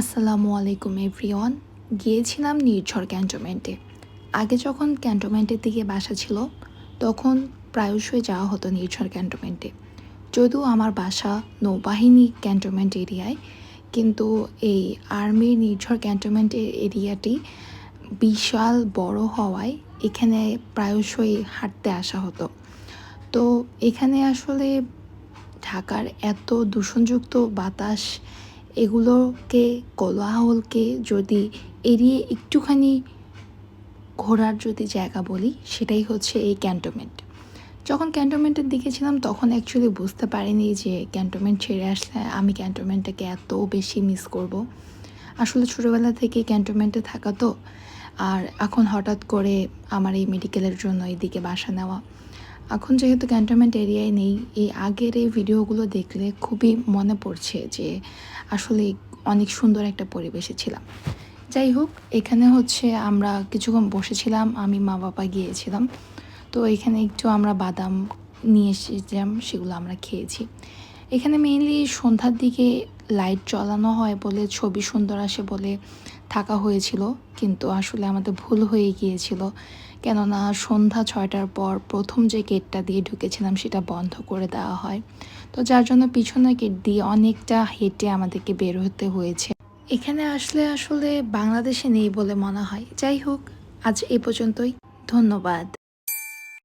আসসালামু আলাইকুম এভরিওয়ান। গিয়েছিলাম নির্ঝর ক্যান্টনমেন্টে। আগে যখন ক্যান্টনমেন্টের দিকে বাসা ছিল, তখন প্রায়শই যাওয়া হতো নির্ঝর ক্যান্টনমেন্টে। যদিও আমার বাসা নৌবাহিনী ক্যান্টনমেন্ট এরিয়ায়, কিন্তু এই আর্মির নির্ঝর ক্যান্টনমেন্ট এরিয়াটি বিশাল বড় হওয়ায় এখানে প্রায়শই হাঁটতে আসা হতো। তো এখানে আসলে ঢাকার এত দূষণযুক্ত বাতাস এগুলোকে, কোলাহলকে যদি এড়িয়ে একটুখানি ঘোরার যদি জায়গা বলি, সেটাই হচ্ছে এই ক্যান্টনমেন্ট। যখন ক্যান্টনমেন্টের দিকে ছিলাম, তখন অ্যাকচুয়ালি বুঝতে পারিনি যে ক্যান্টনমেন্ট ছেড়ে আসলে আমি ক্যান্টনমেন্টটাকে এত বেশি মিস করব। আসলে ছোটোবেলা থেকে ক্যান্টনমেন্টে থাকা তো, আর এখন হঠাৎ করে আমার এই মেডিকেলের জন্য এইদিকে বাসা নেওয়া। এখন যেহেতু ক্যান্টনমেন্ট এরিয়ায় নেই, এই আগের এই ভিডিওগুলো দেখলে খুবই মনে পড়ছে যে আসলে অনেক সুন্দর একটা পরিবেশে ছিলাম। যাই হোক, এখানে হচ্ছে আমরা কিছুক্ষণ বসেছিলাম, আমি, মা, বাবা গিয়েছিলাম। তো এখানে একটু আমরা বাদাম নিয়ে এসেছিলাম, সেগুলো আমরা খেয়েছি। এখানে মেইনলি সন্ধ্যার দিকে লাইট জ্বালানো হয় বলে, ছবি সুন্দর আসে বলে থাকা হয়েছিল। কিন্তু আসলে আমাদের ভুল হয়ে গিয়েছিল। কেননা সন্ধ্যা ছয়টার পর প্রথম যে গেটটা দিয়ে ঢুকেছিলাম সেটা বন্ধ করে দেওয়া হয়। তো যার জন্য পিছনের গেট দিয়ে অনেকটা হেঁটে আমাদেরকে বের হতে হয়েছে। এখানে আসলে আসলে বাংলাদেশে নেই বলে মনে হয়। যাই হোক, আজ এই পর্যন্তই। ধন্যবাদ।